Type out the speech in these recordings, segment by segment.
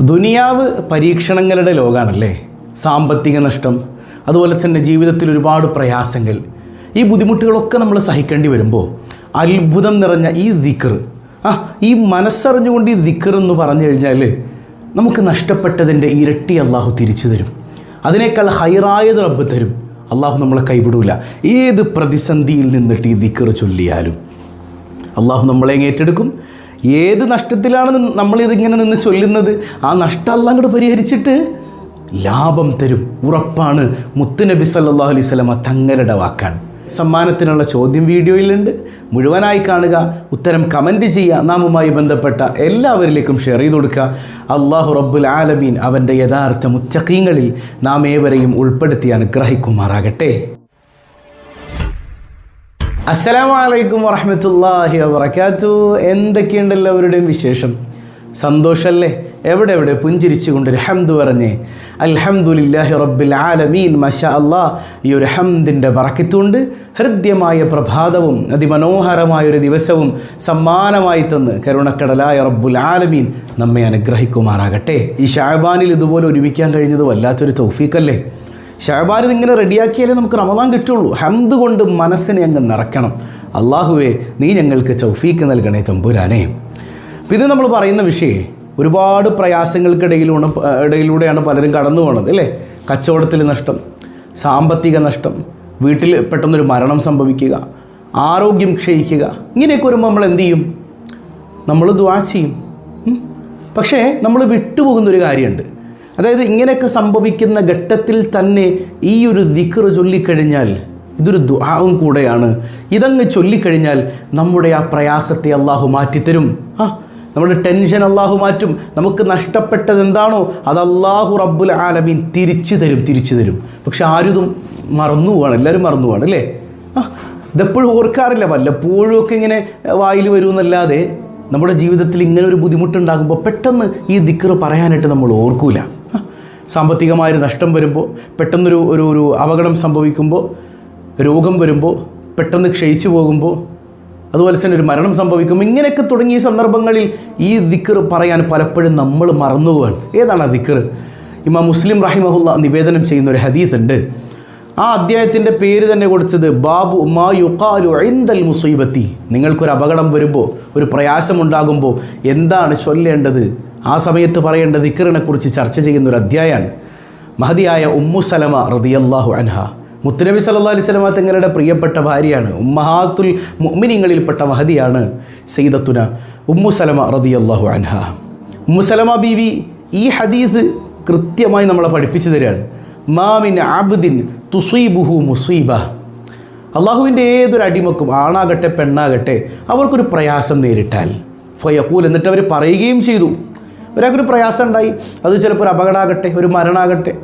ദുനിയാവ് പരീക്ഷണങ്ങളുടെ ലോകമാണല്ലേ സാമ്പത്തിക നഷ്ടം അതുപോലെ തന്നെ ജീവിതത്തിൽ ഒരുപാട് പ്രയാസങ്ങൾ. ഈ ബുദ്ധിമുട്ടുകളൊക്കെ നമ്മൾ സഹിക്കേണ്ടി വരുമ്പോൾ അത്ഭുതം നിറഞ്ഞ ഈ ദിക്കർ ആ ഈ മനസ്സറിഞ്ഞുകൊണ്ട് ഈ ദിക്കർ എന്ന് പറഞ്ഞു കഴിഞ്ഞാൽ നമുക്ക് നഷ്ടപ്പെട്ടതിന്റെ ഇരട്ടി അള്ളാഹു തിരിച്ചു തരും. അതിനേക്കാൾ ഹൈറായത് റബ്ബ് തരും. അള്ളാഹു നമ്മളെ കൈവിടൂല. ഏത് പ്രതിസന്ധിയിൽ നിന്നിട്ട് ഈ ദിക്കർ ചൊല്ലിയാലും? അള്ളാഹു നമ്മളെ ഏറ്റെടുക്കും ഏത് നഷ്ടത്തിലാണ് നമ്മൾ ഇതിങ്ങനെ നിന്ന് ചൊല്ലുന്നത്? ആ നഷ്ടം അല്ലാം കൂടെ പരിഹരിച്ചിട്ട് ലാഭം തരും. ഉറപ്പാണ്. മുത്തുനബി സല്ലാ അലൈഹി സ്വലമ തങ്ങളുടെ വാക്കാണ്. സമ്മാനത്തിനുള്ള ചോദ്യം വീഡിയോയിലുണ്ട്. മുഴുവനായി കാണുക. ഉത്തരം കമന്റ് ചെയ്യുക. നാമുമായി ബന്ധപ്പെട്ട എല്ലാവരിലേക്കും ഷെയർ ചെയ്ത് കൊടുക്കുക. അള്ളാഹു റബ്ബുൽ ആലമീൻ അവന്റെ യഥാർത്ഥ മുത്തക്കീങ്ങളിൽ നാം ഏവരെയും ഉൾപ്പെടുത്തി അനുഗ്രഹിക്കുമാറാകട്ടെ. അസ്സലാമു അലൈക്കും വറഹമത്തല്ലാഹി വബർക്കാത്തു എന്തൊക്കെയുണ്ട് എല്ലാവരുടെയും വിശേഷം? സന്തോഷമല്ലേ എവിടെ എവിടെ പുഞ്ചിരിച്ചുകൊണ്ട് ഒരു ഹംദ് പറഞ്ഞേ. അൽഹംദുലില്ലാഹി റബ്ബിൽ ആലമീൻ മഷ അല്ലാ ഈ ഒരു ഹംദിന്റെ പറക്കത്തുകൊണ്ട് ഹൃദ്യമായ പ്രഭാതവും അതിമനോഹരമായൊരു ദിവസവും സമ്മാനമായി തന്ന് കരുണക്കടലായ റബ്ബുൽ ആലമീൻ നമ്മെ അനുഗ്രഹിക്കുമാറാകട്ടെ. ഈ ഷാബാനിൽ ഇതുപോലെ ഒരുമിക്കാൻ കഴിഞ്ഞത് വല്ലാത്തൊരു തൗഫീഖല്ലേ? ഷാബാൻ ഇങ്ങനെ റെഡിയാക്കിയാലേ നമുക്ക് റമദാൻ കിട്ടുള്ളൂ. ഹംദ് കൊണ്ട് മനസ്സിനെ അങ്ങ് നിറക്കണം അള്ളാഹുവേ നീ ഞങ്ങൾക്ക് ചൗഫീക്ക് നൽകണേ തമ്പുരാനേ. ഇത് നമ്മൾ പറയുന്ന വിഷയം ഒരുപാട് പ്രയാസങ്ങൾക്കിടയിലൂടെ ഇടയിലൂടെയാണ് പലരും കടന്നു പോകുന്നത് അല്ലേ? കച്ചവടത്തിൽ നഷ്ടം സാമ്പത്തിക നഷ്ടം വീട്ടിൽ പെട്ടെന്നൊരു മരണം സംഭവിക്കുക ആരോഗ്യം ക്ഷയിക്കുക ഇങ്ങനെയൊക്കെ വരുമ്പോൾ നമ്മൾ എന്ത് ചെയ്യും? നമ്മൾ ദ്വാ ചെയ്യും. പക്ഷേ നമ്മൾ വിട്ടുപോകുന്നൊരു കാര്യമുണ്ട്. അതായത് ഇങ്ങനെയൊക്കെ സംഭവിക്കുന്ന ഘട്ടത്തിൽ തന്നെ ഈ ഒരു ദിക്ർ ചൊല്ലിക്കഴിഞ്ഞാൽ ഇതൊരു ദുആവും കൂടെയാണ്. ഇതങ്ങ് ചൊല്ലിക്കഴിഞ്ഞാൽ നമ്മുടെ ആ പ്രയാസത്തെ അള്ളാഹു മാറ്റിത്തരും. ആ നമ്മുടെ ടെൻഷൻ അള്ളാഹു മാറ്റും. നമുക്ക് നഷ്ടപ്പെട്ടത് എന്താണോ അത് അള്ളാഹു റബ്ബുൽ ആലമീൻ തിരിച്ചു തരും തിരിച്ചു തരും. പക്ഷെ ആരും മറന്നു പോവാണ് എല്ലാവരും മറന്നു പോവാണ് അല്ലേ? ആ ഇതെപ്പോഴും ഓർക്കാറില്ല. വല്ലപ്പോഴും ഒക്കെ ഇങ്ങനെ വായിൽ വരുമെന്നല്ലാതെ നമ്മുടെ ജീവിതത്തിൽ ഇങ്ങനെ ഒരു ബുദ്ധിമുട്ടുണ്ടാകുമ്പോൾ പെട്ടെന്ന് ഈ ദിക്കറ് പറയാനായിട്ട് നമ്മൾ ഓർക്കൂല. സാമ്പത്തികമായൊരു നഷ്ടം വരുമ്പോൾ പെട്ടെന്നൊരു ഒരു ഒരു അപകടം സംഭവിക്കുമ്പോൾ രോഗം വരുമ്പോൾ പെട്ടെന്ന് ക്ഷയിച്ചു പോകുമ്പോൾ അതുപോലെ തന്നെ ഒരു മരണം സംഭവിക്കും ഇങ്ങനെയൊക്കെ തുടങ്ങിയ സന്ദർഭങ്ങളിൽ ഈ ദിക്കർ പറയാൻ പലപ്പോഴും നമ്മൾ മറന്നു പോവാണ് ഏതാണ് ആ ദിക്കർ ഇമാം മുസ്ലിം റഹിമഹുല്ല നിവേദനം ചെയ്യുന്ന ഒരു ഹദീസ് ഉണ്ട്. ആ അദ്ധ്യായത്തിന്റെ പേര് തന്നെ കൊടുത്തത് ബാബു മാ യുഖാലു ഐന്തൽ മുസീബത്തി. നിങ്ങൾക്കൊരു അപകടം വരുമ്പോൾ ഒരു പ്രയാസമുണ്ടാകുമ്പോൾ എന്താണ് ചൊല്ലേണ്ടത്? ആ സമയത്ത് പറയേണ്ട ദിക്കറിനെ കുറിച്ച് ചർച്ച ചെയ്യുന്ന ഒരു അധ്യായമാണ് മഹതിയായ ഉമ്മു സലമ റതിയല്ലാഹു അൻഹ. മുത്തുനബി സല്ലാ അലൈഹി സ്വലമ തങ്ങളുടെ പ്രിയപ്പെട്ട ഭാര്യയാണ്. ഉമ്മഹാത്തുൽ മുഅ്മിനീങ്ങളിൽപ്പെട്ട മഹതിയാണ് സയ്യിദത്തുന ഉമ്മു സലമ റതിയല്ലാഹു അൻഹ. ഉമ്മു സലമ ബീവി ഈ ഹദീസ് കൃത്യമായി നമ്മളെ പഠിപ്പിച്ചു തരികയാണ്. മാമിൻ അബ്ദിൻ തുസീബുഹു മുസീബ. അള്ളാഹുവിന്റെ ഏതൊരു അടിമക്കും ആണാകട്ടെ പെണ്ണാകട്ടെ അവർക്കൊരു പ്രയാസം നേരിട്ടാൽ. ഫയക്കൂൽ എന്നിട്ട് അവർ പറയുകയും ചെയ്തു. ഒരാൾക്കൊരു പ്രയാസം ഉണ്ടായി അത് ചിലപ്പോൾ ഒരു അപകടമാകട്ടെ ഒരു മരണമാകട്ടെ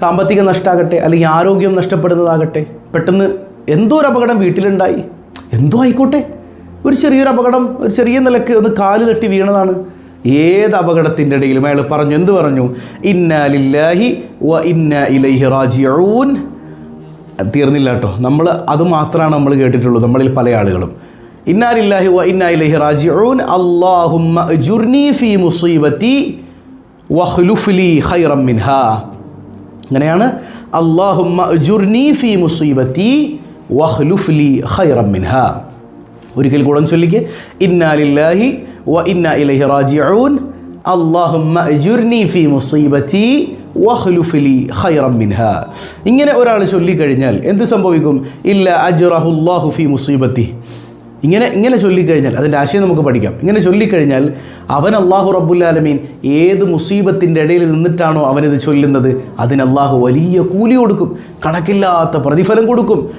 സാമ്പത്തിക നഷ്ടമാകട്ടെ അല്ലെങ്കിൽ ആരോഗ്യം നഷ്ടപ്പെടുന്നതാകട്ടെ. പെട്ടെന്ന് എന്തോ ഒരു അപകടം വീട്ടിലുണ്ടായി. എന്തോ ആയിക്കോട്ടെ. ഒരു ചെറിയൊരു അപകടം ഒരു ചെറിയ നിലയ്ക്ക് ഒന്ന് കാൽ തട്ടി വീണതാണ്. ഏത് അപകടത്തിന്റെ ഇടയിലും അയാൾ പറഞ്ഞു എന്ത് പറഞ്ഞു? ഇന്നാലില്ലാഹി വ ഇന്ന ഇലൈഹി റാജിഊൻ. തീർന്നില്ല കേട്ടോ. നമ്മൾ അത് മാത്രമാണ് നമ്മൾ കേട്ടിട്ടുള്ളൂ നമ്മളിൽ പല ആളുകളും. ഇന്നാലില്ലാഹി വ ഇന്ന ഇലൈഹി റാജിഊൻ അല്ലാഹുമ്മ അജുർനി ഫീ മുസീബത്തി വഖ്ലുഫ്ലി ഖൈറം മിൻഹാ അങ്ങനെയാണ് അല്ലാഹുമ്മ അജുർനി ഫീ മുസീബത്തി വഖ്ലുഫ്ലി ഖൈറം മിൻഹാ ഒരിക്കൽ കൂടെ ഒന്ന് ചൊല്ലിക്ക്. ഇന്നാലില്ലാഹി വ ഇന്ന ഇലൈഹി റാജിഊൻ അല്ലാഹുമ്മ അജുർനി ഫീ മുസീബത്തി വഖ്ലുഫ്ലി ഖൈറം മിൻഹാ ഇങ്ങനെ ഒരാൾ ചൊല്ലിക്കഴിഞ്ഞാൽ എന്ത് സംഭവിക്കും? ഇല്ല അജ്റഹുല്ലാഹു ഫീ മുസീബത്തി. ഇങ്ങനെ ഇങ്ങനെ ചൊല്ലിക്കഴിഞ്ഞാൽ അതിന്റെ ആശയം നമുക്ക് പഠിക്കാം. ഇങ്ങനെ ചൊല്ലിക്കഴിഞ്ഞാൽ അവൻ അള്ളാഹു റബ്ബുല്ലാലമീൻ ഏത് മുസീബത്തിന്റെ ഇടയിൽ നിന്നിട്ടാണോ അവനിത് ചൊല്ലുന്നത്? അതിന് അള്ളാഹു വലിയ കൂലി കൊടുക്കും. കണക്കില്ലാത്ത പ്രതിഫലം കൊടുക്കും.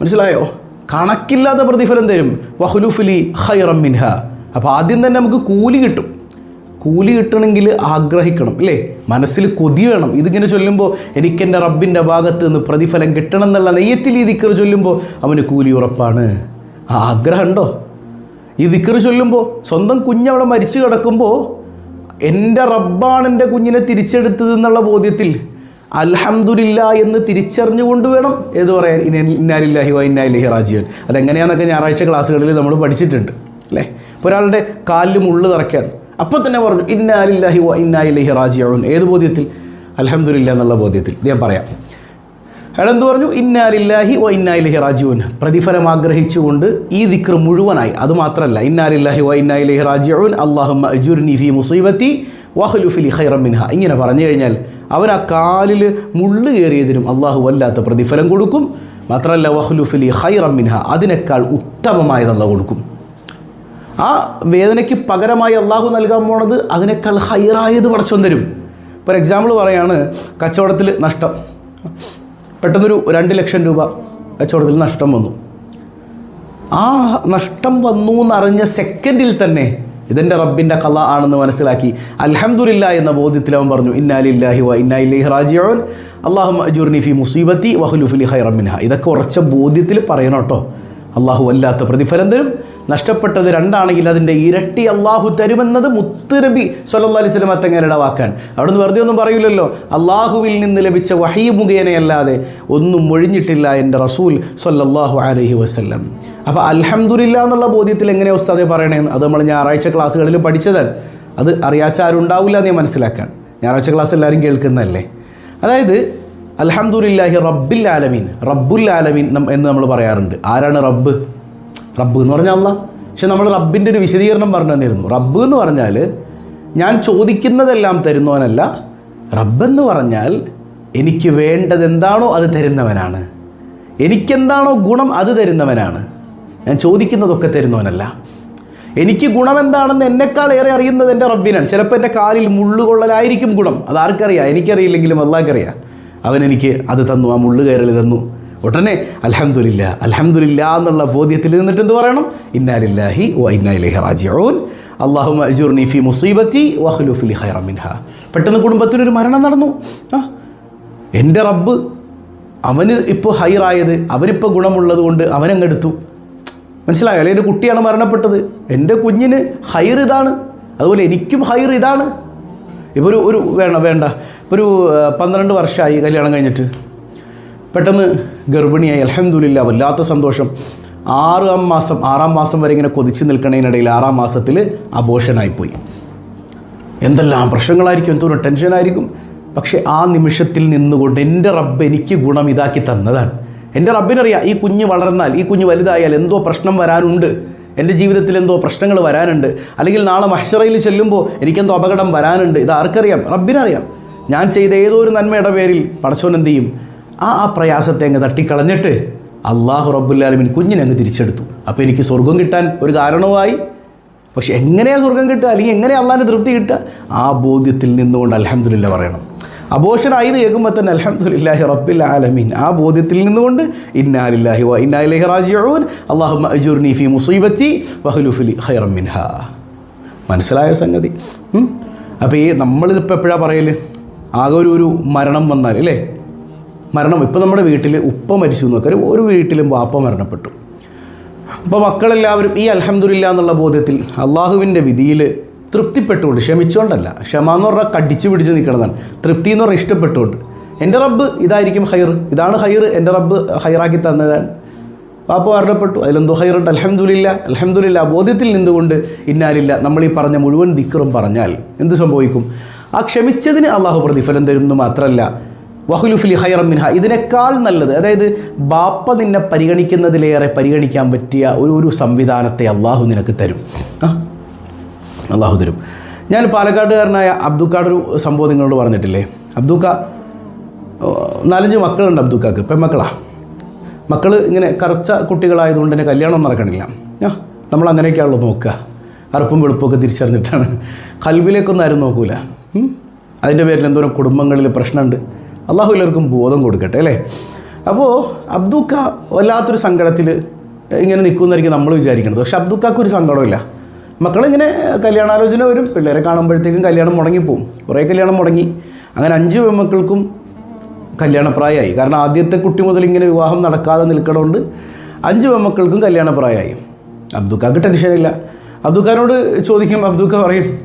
മനസ്സിലായോ? കണക്കില്ലാത്ത പ്രതിഫലം തരും. വഹുലുഫുലി ഖൈറം മിൻഹ. അപ്പോൾ ആദ്യം തന്നെ നമുക്ക് കൂലി കിട്ടും. കൂലി കിട്ടണമെങ്കിൽ ആഗ്രഹിക്കണം അല്ലേ? മനസ്സിൽ കൊതി വേണം. ഇതിങ്ങനെ ചൊല്ലുമ്പോൾ എനിക്കെന്റെ റബ്ബിന്റെ ഭാഗത്ത് നിന്ന് പ്രതിഫലം കിട്ടണം എന്നുള്ള നെയ്യത്തിൽ ഈ ദിക്കർ ചൊല്ലുമ്പോൾ അവന് കൂലി ഉറപ്പാണ്. ആഗ്രഹമുണ്ടോ? ഈ ദിക്കർ ചൊല്ലുമ്പോൾ സ്വന്തം കുഞ്ഞവിടെ മരിച്ചു കിടക്കുമ്പോൾ എന്റെ റബ്ബാണ് എന്റെ കുഞ്ഞിനെ തിരിച്ചെടുത്തത് എന്നുള്ള ബോധ്യത്തിൽ അൽഹംദുലില്ല എന്ന് തിരിച്ചറിഞ്ഞുകൊണ്ട് വേണം ഏത് പറയാൻ? ഇന്നാലില്ലാഹി വ ഇന്നാലിഹി റാജിയൻ അതെങ്ങനെയാണെന്നൊക്കെ ഞായറാഴ്ച ക്ലാസ്സുകളിൽ നമ്മൾ പഠിച്ചിട്ടുണ്ട് അല്ലേ? ഇപ്പോൾ ഒരാളുടെ കാലിൽ മുള്ളു തറയ്ക്കാൻ അപ്പോൾ തന്നെ പറഞ്ഞു ഇന്നാലില്ലാഹി വ ഇന്നാലിഹി റാജിയാവുൻ ഏത് ബോധ്യത്തിൽ? അലഹമില്ല എന്നുള്ള ബോധ്യത്തിൽ. ഞാൻ പറയാം. അയാളെന്ത് പറഞ്ഞു? ഇന്നാലില്ലാഹി വ ഇന്നായിലഹി റാജിഊൻ. പ്രതിഫലം ആഗ്രഹിച്ചുകൊണ്ട് ഈ ദിക്ർ മുഴുവനായി. അതുമാത്രമല്ല ഇന്നാലില്ലാഹി വ ഇന്നായിലഹി റാജിഊൻ. അള്ളാഹുമ്മ അജുർനി ഫി മുസീബത്തി വഹലുഫിലി ഖൈറം മിൻഹ. ഇങ്ങനെ പറഞ്ഞു കഴിഞ്ഞാൽ അവൻ ആ കാലിൽ മുള്ളു കയറിയതിനും അള്ളാഹു വല്ലാത്ത പ്രതിഫലം കൊടുക്കും. മാത്രമല്ല വഹലുഫിലി ഖൈറം മിൻഹ. അതിനേക്കാൾ ഉത്തമമായതല്ല കൊടുക്കും. ആ വേദനയ്ക്ക് പകരമായി അള്ളാഹു നൽകാൻ പോണത് അതിനേക്കാൾ ഹൈറായത് പടച്ചോൻ തരും. ഫോർ എക്സാമ്പിൾ പറയാണ് കച്ചവടത്തിൽ നഷ്ടം. പെട്ടെന്നൊരു രണ്ട് ലക്ഷം രൂപ കച്ചവടത്തിൽ നഷ്ടം വന്നു. ആ നഷ്ടം വന്നു എന്നറിഞ്ഞ സെക്കൻഡിൽ തന്നെ ഇതെന്റെ റബ്ബിന്റെ കല ആണെന്ന് മനസ്സിലാക്കി. അൽഹംദുലില്ല എന്ന ബോധ്യത്തിൽ അവൻ പറഞ്ഞു ഇന്നാലില്ലാഹി വ ഇന്നായില്ലാഹി റാജിയോൻ അള്ളാഹു അജുർനി ഫി മുസീബത്തി വഹുലുഫിലി ഹൈറമിൻഹ ഇതൊക്കെ ഉറച്ച ബോധ്യത്തിൽ പറയണം കേട്ടോ. അള്ളാഹു അല്ലാത്ത പ്രതിഫലം തരും. നഷ്ടപ്പെട്ടത് രണ്ടാണെങ്കിൽ അതിന്റെ ഇരട്ടി അള്ളാഹു തരുമെന്നത് മുത്തുനബി സല്ലാ അലൈഹി സ്വലം അത്തങ്ങരുടെ വാക്കാണ്. അവിടുന്ന് വെറുതെ ഒന്നും പറയില്ലല്ലോ അള്ളാഹുവിൽ നിന്ന് ലഭിച്ച വഹീ മുഖേനയല്ലാതെ ഒന്നും ഒഴിഞ്ഞിട്ടില്ല എന്റെ റസൂൽ സല്ലാഹു അലഹി വസല്ലം. അപ്പോൾ അലഹമുല്ല എന്നുള്ള ബോധ്യത്തിൽ എങ്ങനെയാണ് ഉസ്താദെ പറയണേന്ന് അത് നമ്മൾ ഞായറാഴ്ച ക്ലാസ്സുകളിൽ പഠിച്ചതാണ്. അത് അറിയാച്ച ആരും ഉണ്ടാവില്ല എന്ന് ഞാൻ മനസ്സിലാക്കാൻ. ഞായറാഴ്ച ക്ലാസ് എല്ലാവരും കേൾക്കുന്നതല്ലേ? അതായത് അലഹമുല്ലാഹി റബ്ബിൽ ആലമീൻ റബ്ബുൽ ആലമീൻ എന്ന് നമ്മൾ പറയാറുണ്ട്. ആരാണ് റബ്ബ്? റബ്ബ് എന്ന് പറഞ്ഞാൽ അല്ല പക്ഷെ നമ്മൾ റബ്ബിന്റെ ഒരു വിശദീകരണം പറഞ്ഞു തന്നിരുന്നു. റബ്ബ് എന്ന് പറഞ്ഞാൽ ഞാൻ ചോദിക്കുന്നതെല്ലാം തരുന്നവനല്ല റബ്ബെന്ന് പറഞ്ഞാൽ എനിക്ക് വേണ്ടത് എന്താണോ അത് തരുന്നവനാണ്. എനിക്കെന്താണോ ഗുണം അത് തരുന്നവനാണ്. ഞാൻ ചോദിക്കുന്നതൊക്കെ തരുന്നവനല്ല. എനിക്ക് ഗുണം എന്താണെന്ന് എന്നെക്കാൾ ഏറെ അറിയുന്നത് എന്റെ റബ്ബിനാണ്. ചിലപ്പോൾ എന്റെ കാലിൽ മുള്ളുകൊള്ളലായിരിക്കും ഗുണം. അത് ആർക്കറിയാം? എനിക്കറിയില്ലെങ്കിലും അള്ളാഹ്ക്കറിയാം. അവൻ എനിക്ക് അത് തന്നു ആ മുള്ളു കയറൽ തന്നു. ഉടനെ അലഹമില്ല അലഹമില്ല എന്നുള്ള ബോധ്യത്തിൽ നിന്നിട്ട് എന്ത് പറയണം? ഇന്നാലില്ലാഹി വ ഇന്നായിലഹി റാജിഊൻ. അള്ളാഹു അജുർനി ഫി മുസീബത്തി വഹ്ലുഫിലി ഹൈറമിൻഹ പെട്ടെന്ന് കുടുംബത്തിനൊരു മരണം നടന്നു. ആ എന്റെ റബ്ബ് അവന് ഇപ്പോൾ ഹൈറായത് അവനിപ്പോൾ ഗുണമുള്ളത് കൊണ്ട് അവനങ്ങെടുത്തു മനസ്സിലായോ? അല്ലെങ്കിൽ എന്റെ കുട്ടിയാണ് മരണപ്പെട്ടത്. എന്റെ കുഞ്ഞിന് ഹൈർ ഇതാണ്. അതുപോലെ എനിക്കും ഹൈർ ഇതാണ്. ഇപ്പോൾ ഒരു ഒരു വേണ്ട വേണ്ട. ഒരു പന്ത്രണ്ട് വർഷമായി കല്യാണം കഴിഞ്ഞിട്ട്. പെട്ടെന്ന് ഗർഭിണിയായി. അലഹമുല്ല വല്ലാത്ത സന്തോഷം. ആറാം മാസം ആറാം മാസം വരെ ഇങ്ങനെ കൊതിച്ച് നിൽക്കണതിനിടയിൽ ആറാം മാസത്തിൽ അബോഷനായിപ്പോയി. എന്തെല്ലാം പ്രശ്നങ്ങളായിരിക്കും എന്തോരം ടെൻഷനായിരിക്കും. പക്ഷേ ആ നിമിഷത്തിൽ നിന്നുകൊണ്ട് എന്റെ റബ്ബ് എനിക്ക് ഗുണം ഇതാക്കി തന്നതാണ്. എന്റെ റബ്ബിനറിയാം ഈ കുഞ്ഞ് വളർന്നാൽ ഈ കുഞ്ഞ് വലുതായാൽ എന്തോ പ്രശ്നം വരാനുണ്ട്. എന്റെ ജീവിതത്തിൽ എന്തോ പ്രശ്നങ്ങൾ വരാനുണ്ട്. അല്ലെങ്കിൽ നാളെ മഹ്ഷറയിൽ ചെല്ലുമ്പോൾ എനിക്കെന്തോ അപകടം വരാനുണ്ട്. ഇത് ആർക്കറിയാം? റബ്ബിനറിയാം. ഞാൻ ചെയ്ത ഏതോ ഒരു നന്മയുടെ പേരിൽ പടച്ചോൻ എന്ത് ചെയ്യും? ആ ആ പ്രയാസത്തെ അങ്ങ് തട്ടിക്കളഞ്ഞിട്ട് അള്ളാഹു റബ്ബുല്ലാലമിൻ കുഞ്ഞിനെ അങ്ങ് തിരിച്ചെടുത്തു. അപ്പോൾ എനിക്ക് സ്വർഗം കിട്ടാൻ ഒരു കാരണവുമായി. പക്ഷെ എങ്ങനെയാണ് സ്വർഗം കിട്ടുക? അല്ലെങ്കിൽ എങ്ങനെ അള്ളാഹിന്റെ തൃപ്തി കിട്ടുക? ആ ബോധ്യത്തിൽ നിന്നുകൊണ്ട് അലഹമുല്ല പറയണം. അബോഷനായി കേൾക്കുമ്പോൾ തന്നെ അലഹമുല്ലാഹി റബ്ബിൽ ആലമീൻ. ആ ബോധ്യത്തിൽ നിന്നുകൊണ്ട് ഇന്നാലില്ലാഹി വ ഇന്നാലിഹി റാജിഊൻ. അള്ളാഹു അജുർനി ഫി മുസീബത്തി വഹലുഫിലി മിൻഹ. മനസ്സിലായ സംഗതി. അപ്പോൾ ഈ നമ്മളിതിപ്പോൾ എപ്പോഴാണ് പറയൽ ആകെ ഒരു ഒരു മരണം വന്നാൽ അല്ലേ? മരണം. ഇപ്പോൾ നമ്മുടെ വീട്ടിൽ ഉപ്പ മരിച്ചു എന്ന് നോക്കാം ഒരു വീട്ടിലും വാപ്പ മരണപ്പെട്ടു. അപ്പോൾ മക്കളെല്ലാവരും ഈ അൽഹംദുലില്ല എന്നുള്ള ബോധ്യത്തിൽ അള്ളാഹുവിന്റെ വിധിയിൽ തൃപ്തിപ്പെട്ടുകൊണ്ട് ക്ഷമിച്ചുകൊണ്ടല്ല ക്ഷമ എന്ന് പറഞ്ഞാൽ കടിച്ചു പിടിച്ച് നിൽക്കണതാണ് തൃപ്തി എന്ന് പറഞ്ഞാൽ ഇഷ്ടപ്പെട്ടുകൊണ്ട്. എന്റെ റബ്ബ് ഇതായിരിക്കും ഹൈർ ഇതാണ് ഹൈർ എന്റെ റബ്ബ് ഹൈറാക്കി തന്നതാണ്. പാപ്പ മരണപ്പെട്ടു. അതിലെന്തോ ഹൈറുണ്ട് അൽഹംദുലില്ല. അൽഹംദുലില്ല ബോധ്യത്തിൽ നിന്നുകൊണ്ട് ഇന്നാലില്ല നമ്മൾ ഈ പറഞ്ഞ മുഴുവൻ ദിക്കറും പറഞ്ഞാൽ എന്ത് സംഭവിക്കും? ആ ക്ഷമിച്ചതിന് അള്ളാഹു പ്രതിഫലം തരുന്നു മാത്രമല്ല വഹുലുഫിലി ഹൈറം മിൻഹ. ഇതിനേക്കാൾ നല്ലത് അതായത് ബാപ്പ നിന്നെ പരിഗണിക്കുന്നതിലേറെ പരിഗണിക്കാൻ പറ്റിയ ഒരു ഒരു സംവിധാനത്തെ അള്ളാഹു നിനക്ക് തരും. അള്ളാഹു തരും. ഞാൻ പാലക്കാട്ടുകാരനായ അബ്ദുക്കാട് ഒരു സംഭവം നിങ്ങളോട് പറഞ്ഞിട്ടില്ലേ? അബ്ദുക്ക നാലഞ്ച് മക്കളുണ്ട് അബ്ദുക്കാക്ക്. പെൺമക്കളാണ് മക്കൾ ഇങ്ങനെ കറച്ച കുട്ടികളായതുകൊണ്ട് തന്നെ കല്യാണം നടക്കണില്ല. നമ്മൾ അങ്ങനെയൊക്കെയാണല്ലോ നോക്കുക. കറുപ്പും വെളുപ്പൊക്കെ തിരിച്ചറിഞ്ഞിട്ടാണ്. കൽബിലേക്കൊന്നും ആരും നോക്കൂല? അതിന്റെ പേരിൽ എന്തോരം കുടുംബങ്ങളിൽ പ്രശ്നമുണ്ട്. അള്ളാഹു എല്ലാവർക്കും ബോധം കൊടുക്കട്ടെ അല്ലേ? അപ്പോൾ അബ്ദുക്ക വല്ലാത്തൊരു സങ്കടത്തിൽ ഇങ്ങനെ നിൽക്കുമെന്നായിരിക്കും നമ്മൾ വിചാരിക്കുന്നത് പക്ഷെ അബ്ദുക്കാക്ക് ഒരു സങ്കടമില്ല. മക്കളിങ്ങനെ കല്യാണാലോചന വരും പിള്ളേരെ കാണുമ്പോഴത്തേക്കും കല്യാണം മുടങ്ങിപ്പോവും. കുറേ കല്യാണം മുടങ്ങി. അങ്ങനെ അഞ്ച് പെൺമക്കൾക്കും കല്യാണപ്രായമായി. കാരണം ആദ്യത്തെ കുട്ടി മുതൽ ഇങ്ങനെ വിവാഹം നടക്കാതെ നിൽക്കണോണ്ട് അഞ്ച് പെൺമക്കൾക്കും കല്യാണപ്രായമായി. അബ്ദുക്കാക്ക് ടെൻഷനില്ല. അബ്ദുക്കാനോട് ചോദിക്കും അബ്ദുക്ക പറയും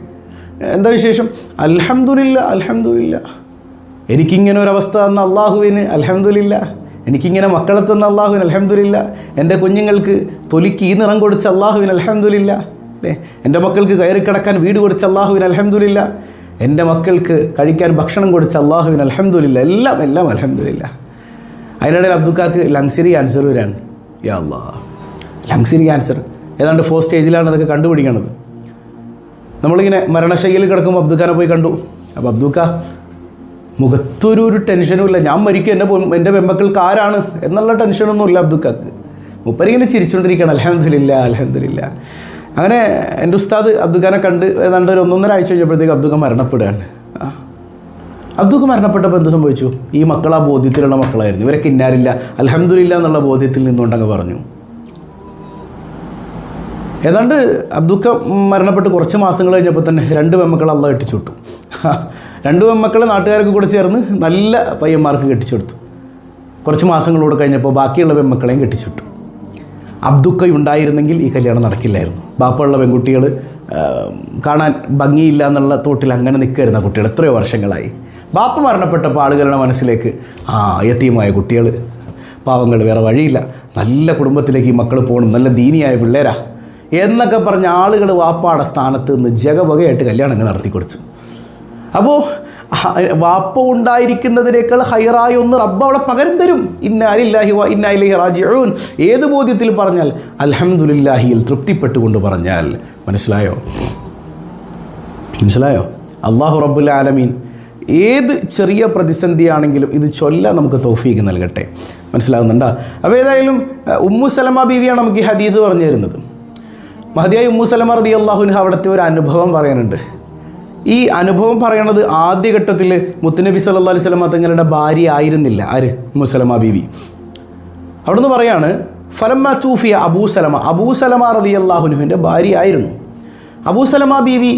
എന്താ വിശേഷം? അൽഹംദുലില്ല അൽഹംദുലില്ല. എനിക്കിങ്ങനെ ഒരു അവസ്ഥ തന്ന അള്ളാഹുവിന് അൽഹംദുലില്ല. എനിക്കിങ്ങനെ മക്കളെ തന്ന അള്ളാഹുവിന് അൽഹംദുലില്ല. എന്റെ കുഞ്ഞുങ്ങൾക്ക് തൊലിക്ക് ഈ നിറം കൊടുത്ത അള്ളാഹുവിന് അൽഹംദുലില്ല. അല്ലേ? എന്റെ മക്കൾക്ക് കയറി കിടക്കാൻ വീട് കൊടുത്ത അള്ളാഹുവിന് അലഹമുല്ല എന്റെ മക്കൾക്ക് കഴിക്കാൻ ഭക്ഷണം കൊടുത്ത അള്ളാഹുവിന് അലഹമുല്ല എല്ലാം എല്ലാം അലഹമുല്ല അതിനിടയിൽ അബ്ദുക്കാക്ക് ലങ്സിരി ക്യാൻസർ വരാണ്. യാ അല്ലാ ലങ്സറി ക്യാൻസർ ഏതാണ്ട് ഫോർ സ്റ്റേജിലാണ് അതൊക്കെ കണ്ടുപിടിക്കണത്. നമ്മളിങ്ങനെ മരണശൈലിയിൽ കിടക്കുമ്പോൾ അബ്ദുഖാനെ പോയി കണ്ടു. അപ്പോൾ അബ്ദുക്ക മുഖത്തൊരു ഒരു ടെൻഷനും ഇല്ല. ഞാൻ മരിക്കും. എന്റെ എന്റെ പെമ്പക്കൾക്ക് ആരാണ്? എന്നുള്ള ടെൻഷനൊന്നും ഇല്ല അബ്ദുക്കാക്ക്. മുപ്പരിങ്ങനെ ചിരിച്ചുകൊണ്ടിരിക്കുകയാണ് അലഹമില്ല അലഹമില്ല അങ്ങനെ എന്റെ ഉസ്താദ് അബ്ദുഖാനെ കണ്ട് ഏതാണ്ട് ഒരു ഒന്നൊന്നര ആഴ്ച കഴിഞ്ഞപ്പോഴത്തേക്ക് അബ്ദുഖ മരണപ്പെടുകയാണ്. അബ്ദുഖ മരണപ്പെട്ടപ്പോൾ എന്ത് സംഭവിച്ചു? ഈ മക്കൾ ആ ബോധ്യത്തിലുള്ള മക്കളായിരുന്നു. ഇവരെ കിന്നാരില്ല. അലഹമില്ല എന്നുള്ള ബോധ്യത്തിൽ നിന്നുകൊണ്ടങ്ങ് പറഞ്ഞു. ഏതാണ്ട് അബ്ദുക്ക മരണപ്പെട്ട് കുറച്ച് മാസങ്ങൾ കഴിഞ്ഞപ്പോൾ തന്നെ രണ്ട് പെമ്മക്കൾ അള്ള കെട്ടിച്ചു വിട്ടു രണ്ട് പെമ്മക്കൾ നാട്ടുകാർക്ക് കൂടെ ചേർന്ന് നല്ല പയ്യന്മാർക്ക് കെട്ടിച്ചു കൊടുത്തു കുറച്ച് മാസങ്ങളോട് കഴിഞ്ഞപ്പോൾ ബാക്കിയുള്ള പെമ്മക്കളെയും കെട്ടിച്ചിട്ടു അബ്ദുക്ക ഉണ്ടായിരുന്നെങ്കിൽ ഈ കല്യാണം നടക്കില്ലായിരുന്നു. ബാപ്പുള്ള പെൺകുട്ടികൾ കാണാൻ ഭംഗിയില്ല എന്നുള്ള തോട്ടിൽ അങ്ങനെ നിൽക്കായിരുന്ന കുട്ടികൾ. എത്രയോ വർഷങ്ങളായി. ബാപ്പ മരണപ്പെട്ടപ്പോൾ ആളുകളുടെ മനസ്സിലേക്ക് ആ യത്തീമായ കുട്ടികൾ പാവങ്ങൾ വേറെ വഴിയില്ല. നല്ല കുടുംബത്തിലേക്ക് ഈ മക്കൾ പോകണം. നല്ല ദീനിയായ പിള്ളേരാ. എന്നൊക്കെ പറഞ്ഞ ആളുകൾ വാപ്പാടെ സ്ഥാനത്ത് നിന്ന് ജഗവകയായിട്ട് അങ്ങ് നടത്തി കൊടുത്തു അപ്പോൾ വാപ്പ ഉണ്ടായിരിക്കുന്നതിനേക്കാൾ ഹൈറായ ഒന്ന് റബ്ബ് അവിടെ പകരം തരും. ഇന്നാലില്ലാഹി വ ഇന്നായിലഹി റാജിഊൻ. ഏത് ബോധ്യത്തിൽ പറഞ്ഞാൽ? അലഹമുല്ലാഹിയിൽ തൃപ്തിപ്പെട്ടുകൊണ്ട് പറഞ്ഞാൽ. മനസ്സിലായോ? മനസ്സിലായോ? അള്ളാഹു റബ്ബുൽ ആലമീൻ ഏത് ചെറിയ പ്രതിസന്ധിയാണെങ്കിലും ഇത് ചൊല്ല നമുക്ക് തൗഫീക്ക് നൽകട്ടെ. മനസ്സിലാകുന്നുണ്ടോ അപ്പോൾ ഏതായാലും ഉമ്മു സലമ ബീവിയാണ് നമുക്ക് ഈ ഹദീദ് പറഞ്ഞു തരുന്നത് മഹദിയായി ഉമ്മു സലമ റതി അള്ളാഹുവിന് അവിടുത്തെ ഒരു അനുഭവം പറയാനുണ്ട്. ഈ അനുഭവം പറയണത് ആദ്യഘട്ടത്തിൽ മുത്തുനബി സല്ലാ അലൈഹി സ്വലമ തങ്ങളുടെ ഭാര്യ ആയിരുന്നില്ല. ആര്? മുസലമ സലമ ബീവി. അവിടുന്ന് പറയാണ് ഫലമ്മ ചൂഫിയ അബൂ സലമ. അബൂ സലമ റതി അള്ളാഹുനുഹുവിന്റെ ഭാര്യയായിരുന്നു അബൂ സലമ ബീവി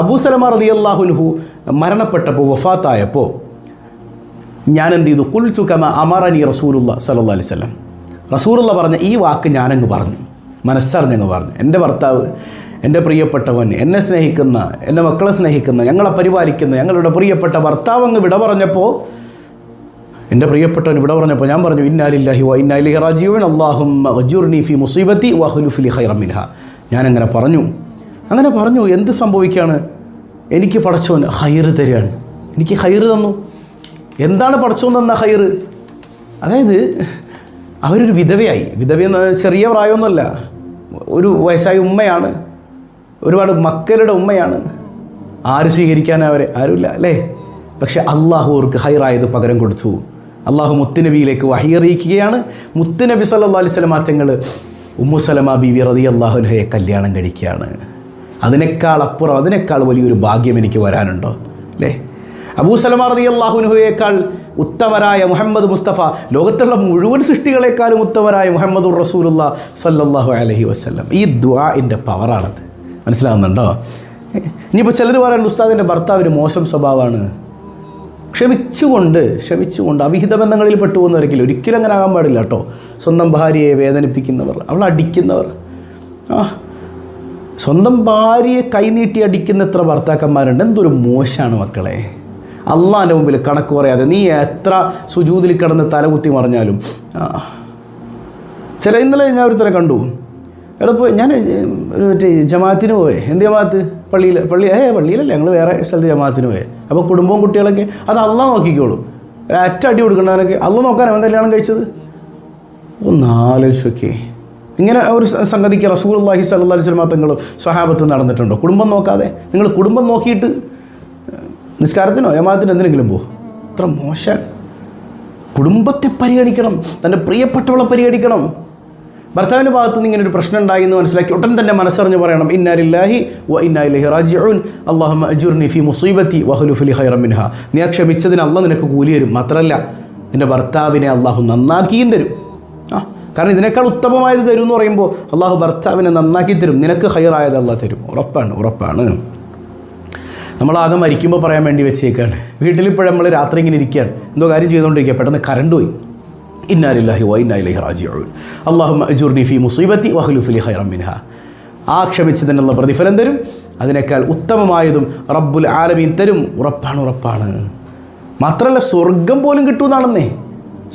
അബൂ സലമ റതി അള്ളാഹുനുഹു മരണപ്പെട്ടപ്പോൾ വഫാത്തായപ്പോൾ ഞാൻ എന്ത് ചെയ്തു കുൽച്ചു കമ അമറനി റസൂലുള്ള സല്ലാ അലൈഹി സ്വലം റസൂലുള്ള പറഞ്ഞ ഈ വാക്ക് ഞാനങ്ങ് പറഞ്ഞു. മനസ്സറിഞ്ഞങ്ങ് പറഞ്ഞു. എന്റെ ഭർത്താവ് എന്റെ പ്രിയപ്പെട്ടവൻ എന്നെ സ്നേഹിക്കുന്ന എന്റെ മക്കളെ സ്നേഹിക്കുന്ന ഞങ്ങളെ പരിപാലിക്കുന്ന ഞങ്ങളുടെ പ്രിയപ്പെട്ട ഭർത്താവ് അങ്ങ് വിട പറഞ്ഞപ്പോൾ എന്റെ പ്രിയപ്പെട്ടവൻ ഇവിടെ പറഞ്ഞപ്പോൾ ഞാൻ പറഞ്ഞു ഇന്നാലില്ലാഹി വ ഇന്നാലി റാജീവൻ അള്ളാഹും അജുർനി ഫി മുസീബത്തി വഹുലുഫിലി ഹൈറമിൻഹ ഞാനങ്ങനെ പറഞ്ഞു. അങ്ങനെ പറഞ്ഞു എന്ത് സംഭവിക്കുകയാണ് എനിക്ക് പടച്ചോൻ ഹൈറ് തരികയാണ് എനിക്ക് ഹൈറ് തന്നു. എന്താണ് പടച്ചോൻ തന്ന ഹൈറ് അതായത് അവരൊരു വിധവയായി. വിധവയെന്ന് ചെറിയ പ്രായമൊന്നുമല്ല. ഒരു വയസ്സായ ഉമ്മയാണ്. ഒരുപാട് മക്കളുടെ ഉമ്മയാണ്. ആര് സ്വീകരിക്കാൻ അവരെ? ആരുമില്ല അല്ലേ? പക്ഷെ അള്ളാഹു അവർക്ക് ഹൈറായത് പകരം കൊടുത്തു. അള്ളാഹു മുത്തുനബിയിലേക്ക് വഹിയറിയിക്കുകയാണ് മുത്തുനബി സല്ലാ അലൈഹി സ്വലമാ തങ്ങൾ ഉമ്മു സലമ വി റതി അള്ളാഹുനഹയെ കല്യാണം കഴിക്കുകയാണ്. അതിനേക്കാൾ അപ്പുറം അതിനേക്കാൾ വലിയൊരു ഭാഗ്യം എനിക്ക് വരാനുണ്ടോ? അല്ലേ? അബൂസലമ റതി അള്ളാഹുനുഹയേക്കാൾ ഉത്തമരായ മുഹമ്മദ് മുസ്തഫ ലോകത്തുള്ള മുഴുവൻ സൃഷ്ടികളെക്കാളും ഉത്തമരായ മുഹമ്മദ് റസൂലുള്ള സല്ലാഹു അലഹി വസ്ലം ഈ ദ്വാ എന്റെ പവറാണത് മനസ്സിലാവുന്നുണ്ടോ? ഇനിയിപ്പോൾ ചിലർ പറയാൻ ഉസ്താദിന്റെ ഭർത്താവിന് മോശം സ്വഭാവമാണ്. ക്ഷമിച്ചുകൊണ്ട് ക്ഷമിച്ചുകൊണ്ട് അവിഹിത ബന്ധങ്ങളിൽ പെട്ടുപോകുന്നവരൊക്കെയില്ല ഒരിക്കലും അങ്ങനെ ആകാൻ പാടില്ല കേട്ടോ. സ്വന്തം ഭാര്യയെ വേദനിപ്പിക്കുന്നവർ അവളെ അടിക്കുന്നവർ. ആ സ്വന്തം ഭാര്യയെ കൈനീട്ടി അടിക്കുന്ന എത്ര ഭർത്താക്കന്മാരുണ്ട്? എന്തൊരു മോശമാണ് മക്കളെ. അള്ളാന്റെ മുമ്പിൽ കണക്ക് പറയാതെ നീ എത്ര സുജൂതിൽ കിടന്ന് തലകുത്തി മറിഞ്ഞാലും. ചില ഇന്നലെ ഞാൻ ഒരുത്തരെ കണ്ടു. എവിടെ പോയി ഞാൻ മറ്റേ ജമാഅത്തിന് പോയേ എന്ത് ജമാഅത്ത്? പള്ളിയിൽ പള്ളി ഏ പള്ളിയിലല്ല. ഞങ്ങൾ വേറെ സ്ഥലത്ത് ജമാഅത്തിന് പോയേ അപ്പോൾ കുടുംബവും കുട്ടികളൊക്കെ അത് അള്ളാ നോക്കിക്കോളും. ഒരു അറ്റ അടി കൊടുക്കേണ്ടവനൊക്കെ അള്ള നോക്കാൻ അവൻ കല്യാണം കഴിച്ചത്? ഒന്നാലോചിച്ചൊക്കെ ഇങ്ങനെ ഒരു സംഗതിക്ക് റസൂൽ അള്ളാഹി സല്ലാ സ്വലമാ തങ്ങളും സ്വഹാബത്ത് നടന്നിട്ടുണ്ടോ? കുടുംബം നോക്കാതെ? നിങ്ങൾ കുടുംബം നോക്കിയിട്ട് നിസ്കാരത്തിനോ യമാത്തിനോ എന്തിനെങ്കിലും പോ അത്ര മോശം. കുടുംബത്തെ പരിഗണിക്കണം. തന്റെ പ്രിയപ്പെട്ടവളെ പരിഗണിക്കണം. ഭർത്താവിന്റെ ഭാഗത്ത് നിന്ന് ഇങ്ങനെ ഒരു പ്രശ്നം ഉണ്ടായി എന്ന് മനസ്സിലാക്കി ഉടൻ തന്നെ മനസ്സറിഞ്ഞ് പറയണം ഇന്നാലില്ലാഹി വ ഇന്നായിലഹി റാജിഉൻ അള്ളാഹു അജുർനി ഫി മുസീബത്തി വഹലുഫലി ഹൈറ മിൻഹ. നീ ക്ഷമിച്ചതിന് അള്ളാഹ് നിനക്ക് കൂലി തരും. മാത്രമല്ല നിന്റെ ഭർത്താവിനെ അള്ളാഹു നന്നാക്കിയും തരും. ആ കാരണം ഇതിനേക്കാൾ ഉത്തമമായത് തരും എന്ന് പറയുമ്പോൾ അള്ളാഹു ഭർത്താവിനെ നന്നാക്കി തരും. നിനക്ക് ഹൈറായത് അള്ളാഹ് തരും. ഉറപ്പാണ് ഉറപ്പാണ്. നമ്മളാകെ മരിക്കുമ്പോൾ പറയാൻ വേണ്ടി വെച്ചേക്കാണ്. വീട്ടിൽ ഇപ്പോഴും നമ്മൾ രാത്രി ഇങ്ങനെ ഇരിക്കുകയാണ്. എന്തോ കാര്യം ചെയ്തുകൊണ്ടിരിക്കുക പെട്ടെന്ന് കറണ്ട് പോയി. ഇന്നാലില്ലാഹി വ ഇന്നായിലഹി റാജിഊൻ അള്ളാഹു അജുർനി ഫി മുസീബത്തി വഹ്ലുഫിലി ഹൈറം മിൻഹ ആ ക്ഷമിച്ചതിനുള്ള പ്രതിഫലം തരും. അതിനേക്കാൾ ഉത്തമമായതും റബ്ബുൽ ആലമീൻ തരും ഉറപ്പാണ് ഉറപ്പാണ്. മാത്രമല്ല സ്വർഗം പോലും കിട്ടുമെന്നാണെന്നേ.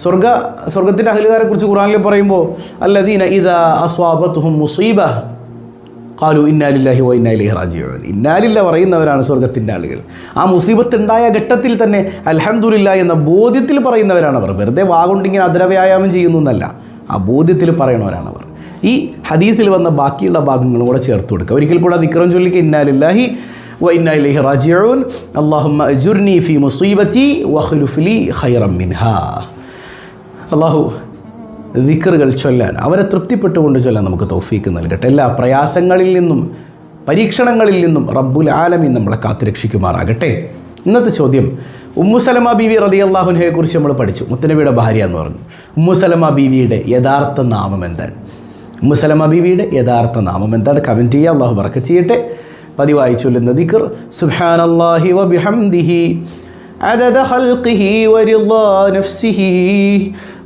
സ്വർഗ സ്വർഗത്തിന്റെ അഹലുകാരെ കുറിച്ച് ഖുറാനിൽ പറയുമ്പോൾ അല്ലദീന ഇദാ അസ്വാബത്തുഹും മുസീബ കാലു ഇന്നാലില്ലാഹി വ ഇന്നാലിഹി റാജിഊൻ. ഇന്നാലില്ല പറയുന്നവരാണ് സ്വർഗത്തിന്റെ ആളുകൾ. ആ മുസീബത്ത് ഉണ്ടായ ഘട്ടത്തിൽ തന്നെ അൽഹംദുലില്ല എന്ന ബോധ്യത്തിൽ പറയുന്നവരാണ് അവർ. വെറുതെ വാഗുണ്ടിങ്ങനെ അതിരവ്യായാമം ചെയ്യുന്നു എന്നല്ല. ആ ബോധ്യത്തിൽ പറയണവരാണ് അവർ. ഈ ഹദീസിൽ വന്ന ബാക്കിയുള്ള ഭാഗങ്ങളും കൂടെ ചേർത്ത് കൊടുക്കുക. ഒരിക്കൽ കൂടെ ദിക്രം ചൊല്ലിക്ക് ഇന്നാലില്ലാഹി മുസീബത്തി വഖ്ലുഫ് ലി ഖൈറം മിൻഹാ. അള്ളാഹു ദിക്കറുകൾ ചൊല്ലാൻ അവരെ തൃപ്തിപ്പെട്ടുകൊണ്ട് ചൊല്ലാൻ നമുക്ക് തൗഫീക്ക് നൽകട്ടെ എല്ലാ പ്രയാസങ്ങളിൽ നിന്നും പരീക്ഷണങ്ങളിൽ നിന്നും റബ്ബുൽ ആലമീൻ നമ്മളെ കാത്തുരക്ഷിക്കുമാറാകട്ടെ ഇന്നത്തെ ചോദ്യം ഉമ്മുസലമ ബീവി റതി അള്ളാഹുനഹയെ കുറിച്ച് നമ്മൾ പഠിച്ചു മുത്തനബിയുടെ ഭാര്യ എന്ന് പറഞ്ഞു ഉമ്മുസലമ ബീവിയുടെ യഥാർത്ഥ നാമം എന്താണ് ഉമ്മുസലമ ബീവിയുടെ യഥാർത്ഥ നാമം എന്താണ് കമൻറ്റ് ചെയ്യുക അള്ളാഹു ബർക്കത്ത് ചെയ്യട്ടെ പതിവായി ചൊല്ലുന്ന ദിക്കർ സുബ്ഹാനല്ലാഹി വബിഹംദിഹി عدد خلقه ورضا نفسه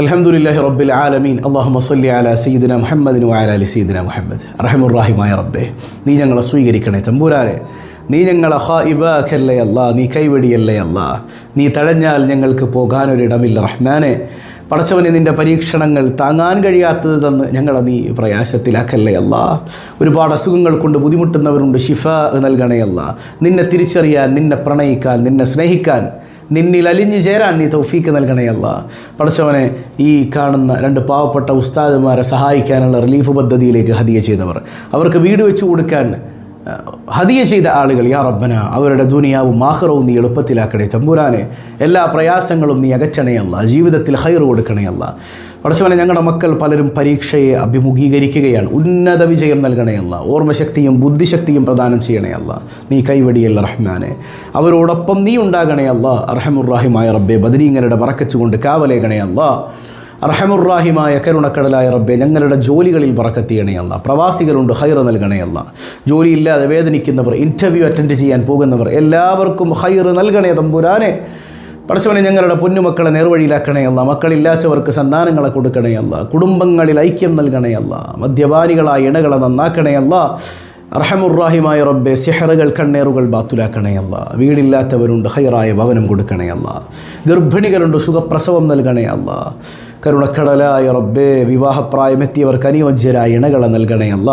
അലഹമുല്ലാഹി റബ്ബിൽ ആലമീൻ. അള്ളാഹു സല്ലി അല സീദിന മുഹമ്മദിന് വാല അലി സീദിന മുഹമ്മദ്. റഹമുറാഹിമായ റബ്ബെ നീ ഞങ്ങളെ സ്വീകരിക്കണേ തമ്പൂരാനെ. നീ ഞങ്ങളെ ഹാഇബാഖല്ലേ അല്ലാ നീ കൈവടിയല്ലേ അല്ലാ. നീ തഴഞ്ഞാൽ ഞങ്ങൾക്ക് പോകാനൊരിടമില്ല റഹ്മാനെ. പടച്ചവനെ നിന്റെ പരീക്ഷണങ്ങൾ താങ്ങാൻ കഴിയാത്തത് തന്ന് ഞങ്ങളെ നീ പ്രയാസത്തിലാക്കല്ലേ അല്ല. ഒരുപാട് അസുഖങ്ങൾ കൊണ്ട് ബുദ്ധിമുട്ടുന്നവരുണ്ട് ഷിഫ നൽകണേ അല്ല. നിന്നെ തിരിച്ചറിയാൻ നിന്നെ പ്രണയിക്കാൻ നിന്നെ സ്നേഹിക്കാൻ നിന്നിൽ അലിഞ്ഞു ചേരാൻ നീ തൗഫീക്ക് നൽകണേ അല്ല. പടച്ചവനെ ഈ കാണുന്ന രണ്ട് പാവപ്പെട്ട ഉസ്താദുമാരെ സഹായിക്കാനുള്ള റിലീഫ് പദ്ധതിയിലേക്ക് ഹതിയ ചെയ്തവർ. അവർക്ക് വീട് വെച്ചു കൊടുക്കാൻ ഹദിയ ചെയ്ത ആളുകൾ യാ റബ്ബന അവരുടെ ദുനിയാവും ആഹ്റവും നീ എളുപ്പത്തിലാക്കണേ തമ്പുരാനെ. എല്ലാ പ്രയാസങ്ങളും നീ അകറ്റണയല്ല ജീവിതത്തിൽ ഹൈർ കൊടുക്കണയല്ല പടച്ചവനെ ഞങ്ങളുടെ മക്കൾ പലരും പരീക്ഷയെ അഭിമുഖീകരിക്കുകയാണ്. ഉന്നത വിജയം നൽകണയല്ല ഓർമ്മശക്തിയും ബുദ്ധിശക്തിയും പ്രദാനം ചെയ്യണയല്ല നീ കൈവടിയല്ല റഹ്മാനെ. അവരോടൊപ്പം നീ ഉണ്ടാകണയല്ല അറഹമുറാഹിമായ റബ്ബെ ബദരീങ്ങരുടെ പറക്കച്ചുകൊണ്ട് കാവലേകണയല്ല അർഹമുറാഹിമായ കരുണക്കടലായ റബ്ബെ ഞങ്ങളുടെ ജോലികളിൽ പറക്കത്തിയണയല്ല പ്രവാസികളുണ്ട് ഹൈർ നൽകണയല്ല ജോലിയില്ലാതെ വേദനിക്കുന്നവർ ഇന്റർവ്യൂ അറ്റൻഡ് ചെയ്യാൻ പോകുന്നവർ എല്ലാവർക്കും ഹൈർ നൽകണേ തമ്പുരാനെ. പടച്ചവനെ ഞങ്ങളുടെ പൊന്നുമക്കളെ നേർവഴിയിലാക്കണയല്ല മക്കളില്ലാത്തവർക്ക് സന്താനങ്ങളെ കൊടുക്കണയല്ല കുടുംബങ്ങളിൽ ഐക്യം നൽകണയല്ല മദ്യപാനികളായ ഇണകളെ നന്നാക്കണയല്ല റഹമുറാഹിമായ റബ്ബെ സിഹറുകൾ കണ്ണേറുകൾ ബാത്തുലാക്കണയല്ല വീടില്ലാത്തവരുണ്ട് ഹൈറായ ഭവനം കൊടുക്കണയല്ല ഗർഭിണികളുണ്ട് സുഖപ്രസവം നൽകണയല്ല കരുണക്കടലായ റബ്ബേ വിവാഹപ്രായമെത്തിയവർക്ക് അനുയോജ്യരായ ഇണകളെ അല്ല.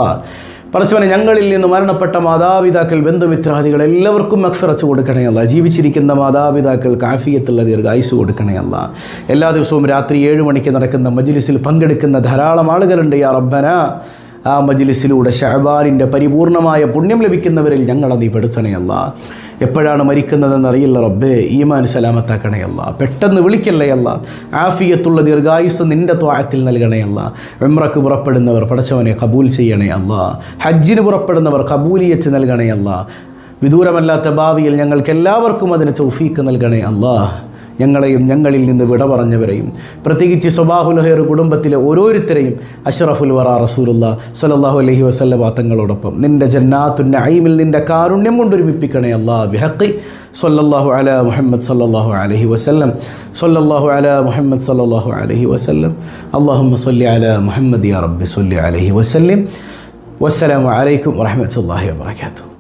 പടച്ചവനെ ഞങ്ങളിൽ നിന്ന് മരണപ്പെട്ട മാതാപിതാക്കൾ ബന്ധുമിത്രാദികൾ എല്ലാവർക്കും മക്ഫിറച്ച് കൊടുക്കണയല്ല ജീവിച്ചിരിക്കുന്ന മാതാപിതാക്കൾ കാഫിയത്തുള്ള കൊടുക്കണേ കൊടുക്കണയല്ല എല്ലാ ദിവസവും രാത്രി ഏഴ് മണിക്ക് നടക്കുന്ന മജ്ലിസിൽ പങ്കെടുക്കുന്ന ധാരാളം ആളുകളുണ്ട് യാ റബ്ബന. ആ മജ്ലിസിലൂടെ ഷഹബാനിന്റെ പരിപൂർണമായ പുണ്യം ലഭിക്കുന്നവരിൽ ഞങ്ങളെ നീ പെടുത്തണയല്ല എപ്പോഴാണ് മരിക്കുന്നതെന്ന് അറിയില്ല റബ്ബേ ഈമാൻ സലാമത്താക്കണയല്ല പെട്ടെന്ന് വിളിക്കല്ലേയല്ല ആഫിയത്തുള്ള ദീർഘായുസ് നിന്റെ ത്വാഴത്തിൽ നൽകണയല്ല എമ്രക്ക് പുറപ്പെടുന്നവർ പടച്ചവനെ കബൂൽ ചെയ്യണേ അല്ല. ഹജ്ജിന് പുറപ്പെടുന്നവർ കബൂലിയത്ത് നൽകണേ അല്ല. വിദൂരമല്ലാത്ത ഭാവിയിൽ ഞങ്ങൾക്ക് എല്ലാവർക്കും അതിന് ചൗഫീക്ക് നൽകണേ അല്ലാ. ഞങ്ങളെയും ഞങ്ങളിൽ നിന്ന് വിട പറഞ്ഞവരെയും പ്രത്യേകിച്ച് സുബാഹുൽ ഹെയർ കുടുംബത്തിലെ ഓരോരുത്തരെയും അഷറഫുൽ വറ റസൂലുള്ള സലല്ലാഹു അലഹി വസല്ല തങ്ങളോടൊപ്പം നിന്റെ ജന്നാത്തുന്റെ ഐമിൽ നിന്റെ കാരുണ്യം കൊണ്ടൊരുമിപ്പിക്കണേ അല്ലാ ബിഹക്കി സൊല്ലാഹു അല മുഹമ്മദ് സല്ലാഹു അലഹി വസല്ലം സൊല്ലാഹു അല മുഹമ്മദ് സല്ലാഹു അലഹി വസല്ലം. അള്ളാഹുമ്മ സല്ലി അല മുഹമ്മദ് യാ റബ്ബി സല്ലി അലഹി വസല്ലം. വസ്സലാമു അലൈക്കും വറഹമത്തല്ലാഹി വാബർക്കാത്തു